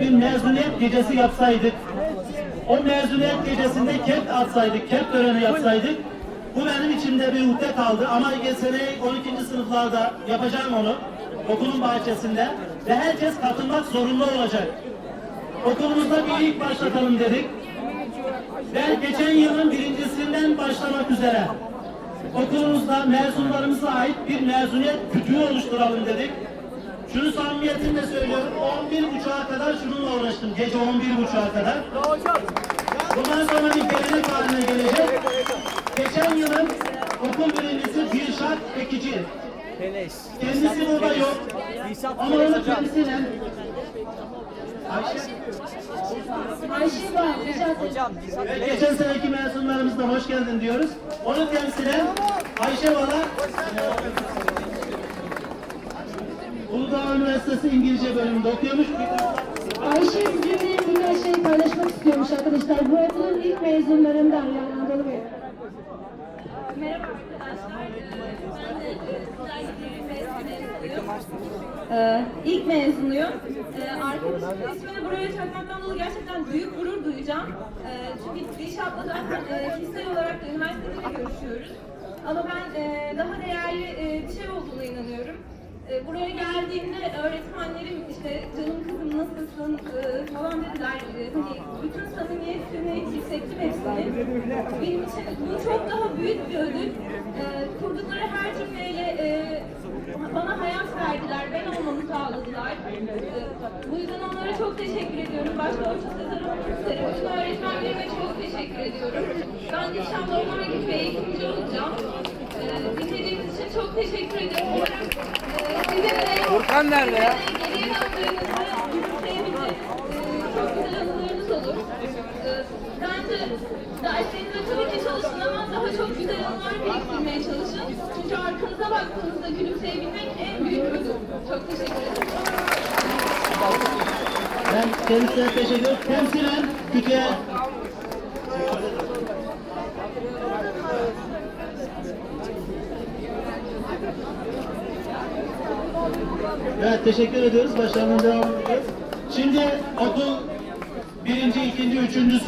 bir mezuniyet gecesi yapsaydık, o mezuniyet gecesinde kep atsaydık, kep töreni yapsaydık, bu benim içimde bir ukde kaldı ama seneye 12. sınıflarda yapacağım onu okulun bahçesinde ve herkes katılmak zorunda olacak. Okulumuzda bir ilk başlatalım dedik. Ve geçen yılın birincisinden başlamak üzere okulumuzda mezunlarımıza ait bir mezuniyet kütüğü oluşturalım dedik. Şunu samimiyetimle söylüyorum, 11.30'a kadar uğraştım, gece 11.30'a kadar. Bundan sonra bir gelenek haline gelecek. Geçen yılın okul birincisi Dilşat Ekici. Kendisi burada yok. Ama onu kendisiyle Ayşe, Ayşe var, ve geçen seneki mezunlarımızla hoş geldin diyoruz. Onu temsilen Ayşe Bala Uludağ Üniversitesi İngilizce bölümünde okuyormuş. Ayşe sizinle birkaç şey paylaşmak istiyormuş arkadaşlar. Bu okulun ilk mezunlarından yani Anadolu Bey. Merhaba arkadaşlar. Ee, ilk mezunuyum. Ee, arkadaşımın ismini buraya çakmaktan dolayı gerçekten büyük gurur duyacağım. Ee, çünkü Dilşat'la zaten e, kişisel olarak da üniversitede de görüşüyoruz. Ama ben e, daha değerli e, bir şey olduğuna inanıyorum. E, buraya geldiğimde öğretmenlerim işte canım kızım nasılsın e, falan dediler. E, hani bütün samimiyetini hissettim hepsini. Benim için bu çok daha büyük bir ödül. E, kurdukları her cümleyle e, bana hayat verdiler, ben olmamı sağladılar. Bu yüzden onlara çok teşekkür ediyorum. Başta olmak üzere bütün öğretmenlerime çok teşekkür ediyorum. Ben inşallah onlar gibi bir eğitimci olacağım. Dinlediğiniz için çok teşekkür ederim. E, derslerinizde tabii ki çalışın ama daha çok güzel anılar biriktirmeye çalışın. Çünkü arkanıza baktığınızda gülümseyebilmek en büyük ödül. Çok teşekkür ederim. Ben kendisine teşekkür ederim. Temsilen kütüğe Evet teşekkür ediyoruz. Başarılarına devam ediyoruz. Şimdi okul birinci, ikinci, üçüncü sınıf